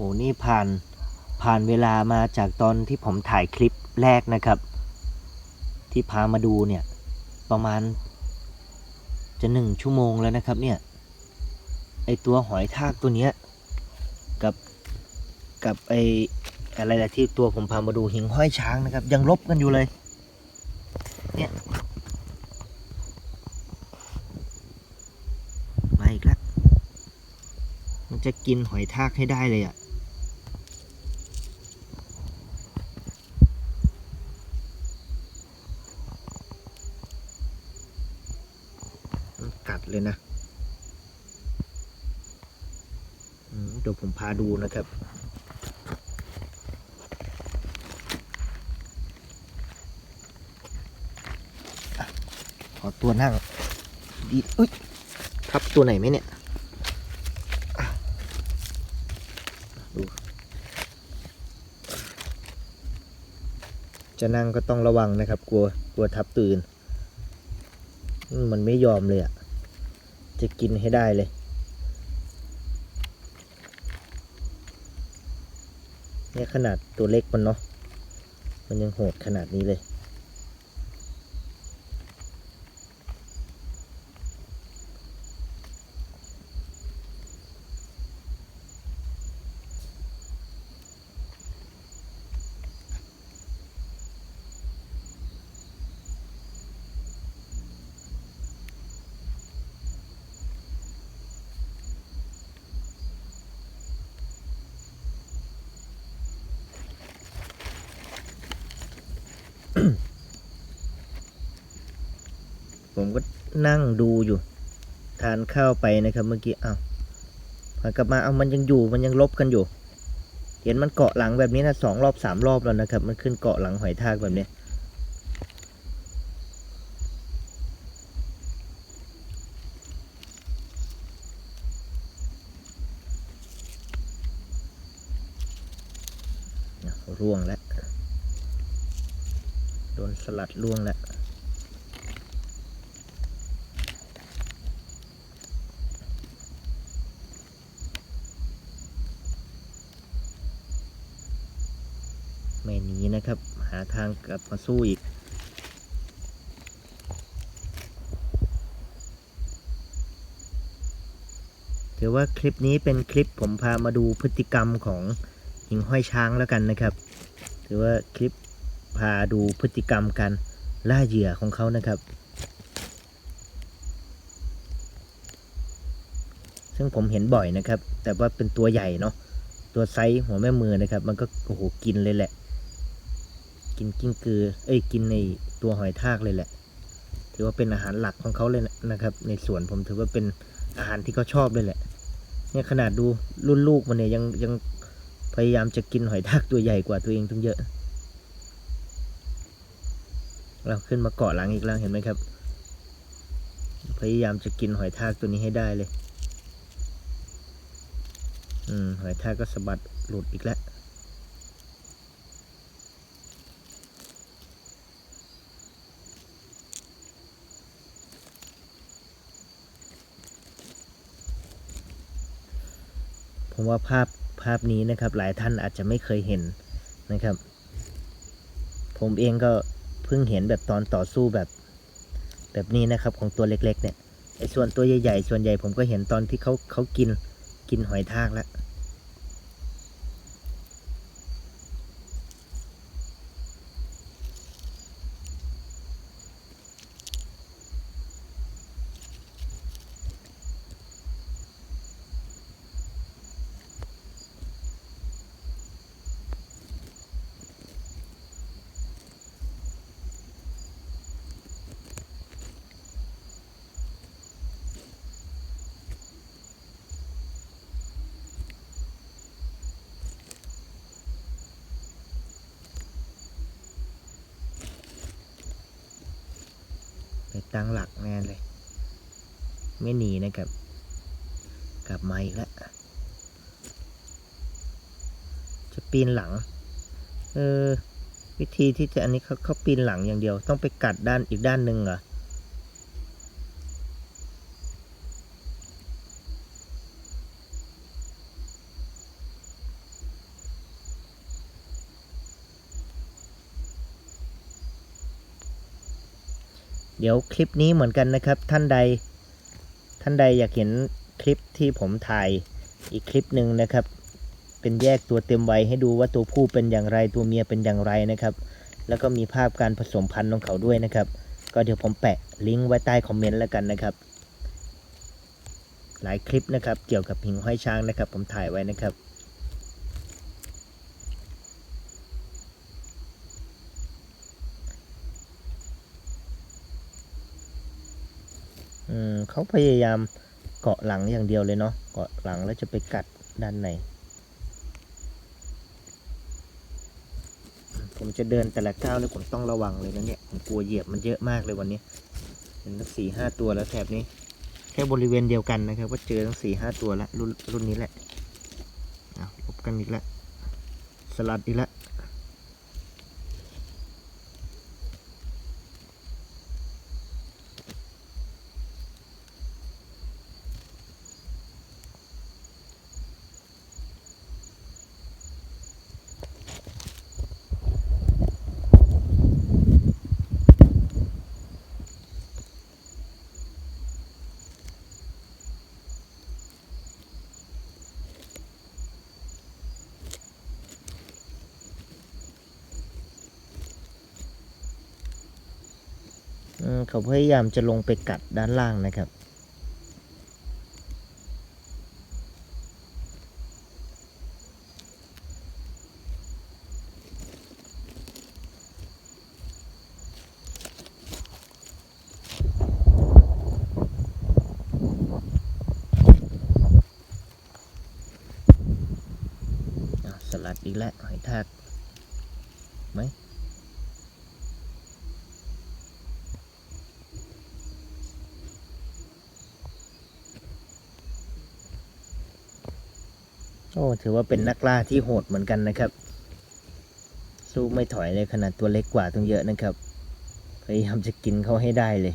โอ้นี่ผ่านผ่านเวลามาจากตอนที่ผมถ่ายคลิปแรกนะครับ ที่พามาดูเนี่ย ประมาณ จะหนึ่งชั่วโมงแล้วนะครับเนี่ย ไอตัวหอยทากตัวเนี้ย กับกับไออะไรล่ะที่ตัวผมพามาดูหิ่งห้อยช้างนะครับ ยังลบกันอยู่เลย เนี่ยมาอีกแล้วมันจะกินหอยทากให้ได้เลยอะ่ะ มันกัดเลยนะอืมเดี๋ยวผมพาดูนะครับ ขอตัวนั่งดีอุ้ยทับตัวไหนไหมเนี่ยดูจะนั่งก็ต้องระวังนะครับ กลัวกลัวทับตื่น มันไม่ยอมเลยอะ จะกินให้ได้เลย นี่ขนาดตัวเล็กมันเนาะ มันยังโหดขนาดนี้เลย ผมก็ นั่งดูอยู่ ทานข้าวไปนะครับ เมื่อกี้อ้าวพอกลับมาเอามันยังอยู่มันยังลบกันอยู่ เห็นมันเกาะหลังแบบนี้นะสองรอบสามรอบแล้วนะครับ มันขึ้นเกาะหลังหอยทากแบบนี้ร่วงแล้ว โดนสลัดร่วงแล้ว ไม่หนีนะครับ หา ทางกลับมาสู้อีก ถือว่าคลิปนี้เป็นคลิปผมพามาดูพฤติกรรมของหิงห้อยช้างแล้วกันนะครับ ถือว่าคลิปพาดูพฤติกรรมการล่าเหยื่อของเขานะครับ ซึ่งผมเห็นบ่อยนะครับ แต่ว่าเป็นตัวใหญ่เนาะ ตัวไซส์หัวแม่มือนะครับ มันก็โอ้โหกินเลยแหละ กินกิ้งกือ เอ้ยกินในตัวหอยทากเลยแหละ ถือว่าเป็นอาหารหลักของเขาเลยนะครับ ในสวนผมถือว่าเป็นอาหารที่เขาชอบเลยแหละ เนี่ยขนาดดูรุ่นลูกมันเนี่ยยังยังพยายามจะกินหอยทากตัวใหญ่กว่าตัวเองตั้งเยอะ เราขึ้นมาเกาะหลังอีกแล้วเห็นไหมครับ พยายามจะกินหอยทากตัวนี้ให้ได้เลย อืมหอยทากก็สะบัดหลุดอีกแล้ว ผมว่าภาพภาพนี้นะครับ หลายท่านอาจจะไม่เคยเห็นนะครับ ผมเองก็เพิ่งเห็นแบบตอนต่อสู้แบบ แบบนี้นะครับของตัวเล็ก ๆ เนี่ยไอ้ส่วนตัวใหญ่ๆส่วนใหญ่ผมก็เห็นตอนที่เขาเขากินกินหอยทากแล้ว ตั้งหลักแน่เลย ไม่หนีนะครับ กลับมาอีกแล้วจะปีนหลัง เออ วิธีที่จะอันนี้เขาเขาปีนหลังอย่างเดียว ต้องไปกัดด้านอีกด้านหนึ่งเหรอ เดี๋ยวคลิปนี้เหมือนกันนะครับ ท่านใด ท่านใดอยากเห็นคลิปที่ผมถ่ายอีกคลิปหนึ่งนะครับ เป็นแยกตัวเต็มวัยให้ดูว่าตัวผู้เป็นอย่างไรตัวเมียเป็นอย่างไรนะครับ แล้วก็มีภาพการผสมพันธุ์ของเขาด้วยนะครับ ก็เดี๋ยวผมแปะลิงก์ไว้ใต้คอมเมนต์แล้วกันนะครับ หลายคลิปนะครับ เกี่ยวกับหิ่งห้อยช้างนะครับ ผมถ่ายไว้นะครับ เขาพยายามเกาะหลังอย่างเดียวเลยเนาะเกาะหลังแล้วจะไปกัดด้านในผมจะเดินแต่ละก้าวเนี่ยผมต้องระวังเลยนะเนี่ยผมกลัวเหยียบมันเยอะมากเลยวันนี้เห็นตั้งสี่ห้าตัวแล้วแถบนี้ แค่บริเวณเดียวกันนะครับก็เจอตั้งสี่ห้าตัวแล้วรุ่นรุ่นนี้แหละอะพบกันอีกแล้วสลัดอีกแล้ว เขาพยายามจะลงไปกัดด้านล่างนะครับ สลัดอีกแล้วหอยทากไหม โอ้ถือว่าเป็นนักล่าที่โหดเหมือนกันนะครับ สู้ไม่ถอยเลยขนาดตัวเล็กกว่าต้องเยอะนะครับ พยายามจะกินเขาให้ได้เลย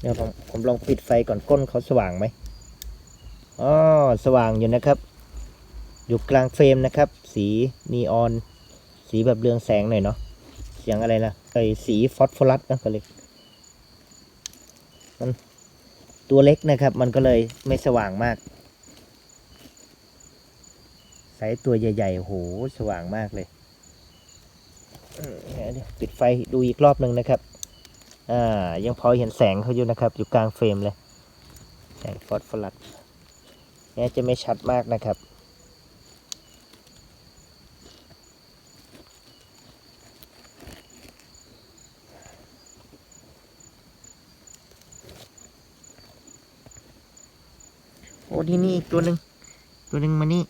เดี๋ยวผมผมลองปิดไฟก่อนก้นเขาสว่างไหมอ๋อสว่างอยู่นะครับ อยู่กลางเฟรมนะครับ สีนีออน สีแบบเรืองแสงหน่อยเนาะเสียงอะไรนะไอสีฟอสฟอรัสนะก็เลยมันตัวเล็กนะครับ มันก็เลยไม่สว่างมากสายตัวใหญ่ๆโหสว่างมากเลยอืมเดี๋ยวปิดไฟดูอีกรอบหนึ่งนะครับ อ่า ยังพอเห็นแสงเขาอยู่นะครับ อยู่กลางเฟรมเลย แสงฟอสฟอรัสเนี่ยจะไม่ชัดมากนะครับ อ้ที่นี่อีกตัวหนึ่งตัวหนึ่งมานี่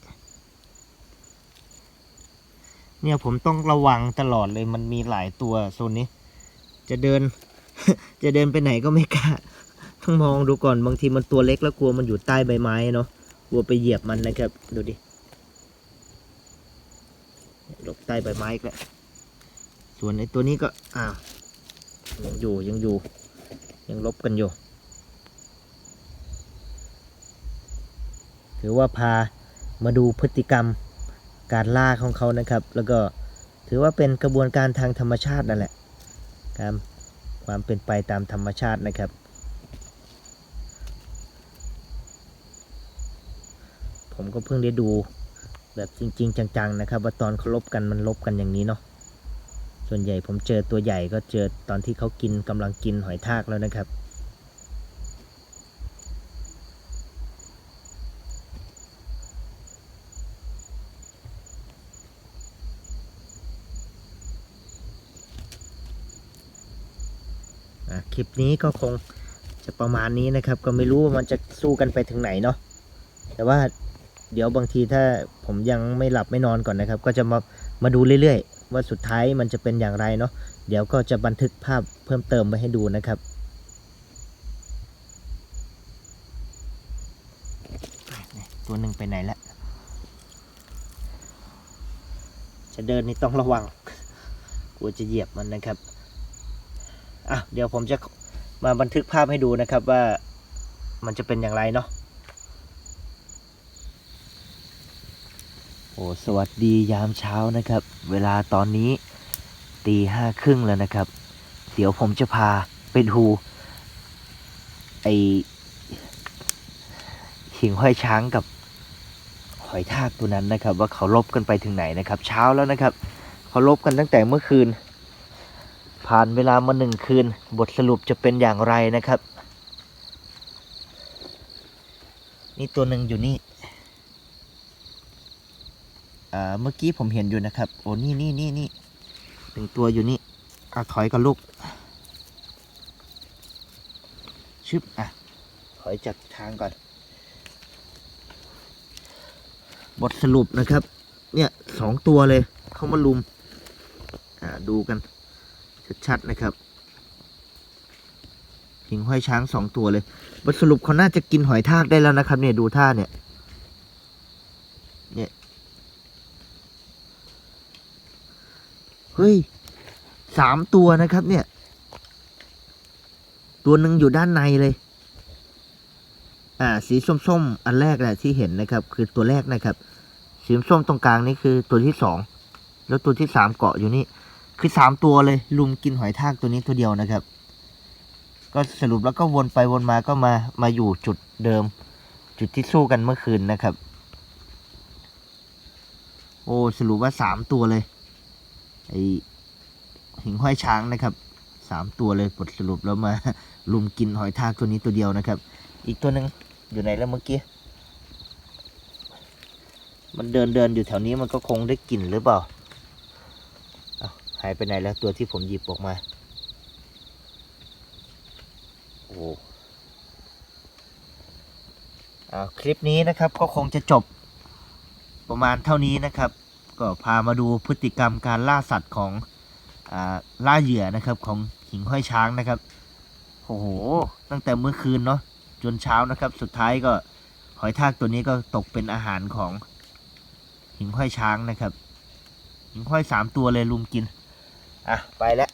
เนี่ยผมต้องระวังตลอดเลยมันมีหลายตัวโซนนี้ จะเดิน จะเดินไปไหนก็ไม่กล้าต้องมองดูก่อนบางทีมันตัวเล็กแล้วกลัวมันอยู่ใต้ใบไม้เนาะกลัวไปเหยียบมันนะครับ ดูดิหลบใต้ใบไม้อีกแล้วส่วนไอ้ตัวนี้ก็อ้าวยังอยู่ยังอยู่ ยังลบกันอยู่ ถือว่าพามาดูพฤติกรรมการล่าของเขานะครับ แล้วก็ถือว่าเป็นกระบวนการทางธรรมชาตินั่นแหละการความเป็นไปตามธรรมชาตินะครับ ผมก็เพิ่งได้ดูแบบจริง ๆ จังๆนะครับ ว่าตอนเขาลบกันมันลบกันอย่างนี้เนาะส่วนใหญ่ผมเจอตัวใหญ่ก็เจอตอนที่เขากินกำลังกินหอยทากแล้วนะครับ อะ คลิปนี้ก็คงจะประมาณนี้นะครับ ก็ไม่รู้ว่ามันจะสู้กันไปถึงไหนเนาะแต่ว่าเดี๋ยวบางทีถ้าผมยังไม่หลับไม่นอนก่อนนะครับ ก็จะมามาดูเรื่อยๆ ว่าสุดท้ายมันจะเป็นอย่างไรเนาะเดี๋ยวก็จะบันทึกภาพเพิ่มเติมไว้ให้ดูนะครับตัวหนึ่งไปไหนละจะเดินนี่ต้องระวังกลัวจะเหยียบมันนะครับ อะเดี๋ยวผมจะมาบันทึกภาพให้ดูนะครับว่ามันจะเป็นอย่างไรเนาะโอ้สวัสดียามเช้านะครับ เวลาตอนนี้ตีห้าครึ่งแล้วนะครับ เดี๋ยวผมจะพาไปดูไอหิ่งห้อยช้างกับหอยทากตัวนั้นนะครับ ว่าเขาลบกันไปถึงไหนนะครับ เช้าแล้วนะครับ เขาลบกันตั้งแต่เมื่อคืน ผ่านเวลามาหนึ่งคืน บทสรุปจะเป็นอย่างไรนะครับ นี่ตัวหนึ่งอยู่นี่อ่าเมื่อกี้ผมเห็นอยู่นะครับ โอ้นี่นี่นี่นี่หนึ่งตัวอยู่นี่อะถอยกับลูก ชึบ อะ ถอยจากทางก่อน บทสรุปนะครับ เนี่ยสองตัวเลย เข้ามาลุม อ่า ดูกัน ชัดๆนะครับหิงห้อยช้างสองตัวเลยบทสรุปเขาน่าจะกินหอยทากได้แล้วนะครับ เนี่ยดูท่าเนี่ย เนี่ยเฮ้ยสามตัวนะครับ เนี่ย ตัวหนึ่งอยู่ด้านในเลย อ่า สีส้มๆ อันแรกแหละที่เห็นนะครับ คือตัวแรกนะครับ สีส้มตรงกลางนี่คือตัวที่สอง แล้วตัวที่สามเกาะอยู่นี่ คือสามตัวเลยลุมกินหอยทากตัวนี้ตัวเดียวนะครับ ก็สรุปแล้วก็วนไปวนมาก็มามาอยู่จุดเดิม จุดที่สู้กันเมื่อคืนนะครับ โอ้สรุปว่าสามตัวเลยไอหิงห้อยช้างนะครับสามตัวเลยบทสรุปแล้วมาลุมกินหอยทากตัวนี้ตัวเดียวนะครับ อีกตัวหนึ่งอยู่ไหนแล้วเมื่อกี้มันเดินเดินอยู่แถวนี้มันก็คงได้กลิ่นหรือเปล่าาหายไปไหนแล้วตัวที่ผมหยิบออกมา โอ้เอาคลิปนี้นะครับก็คงจะจบประมาณเท่านี้นะครับ ก็พามาดูพฤติกรรมการล่าสัตว์ของอล่าเหยื่อนะครับของหิงห้อยช้างนะครับโอ้โห ตั้งแต่เมื่อคืนเนาะจนเช้านะครับ สุดท้ายก็หอยทากตัวนี้ก็ตกเป็นอาหารของหิงห้อยช้างนะครับหิงห้อยสามตัวเลยลุมกิน อะไปแล้ว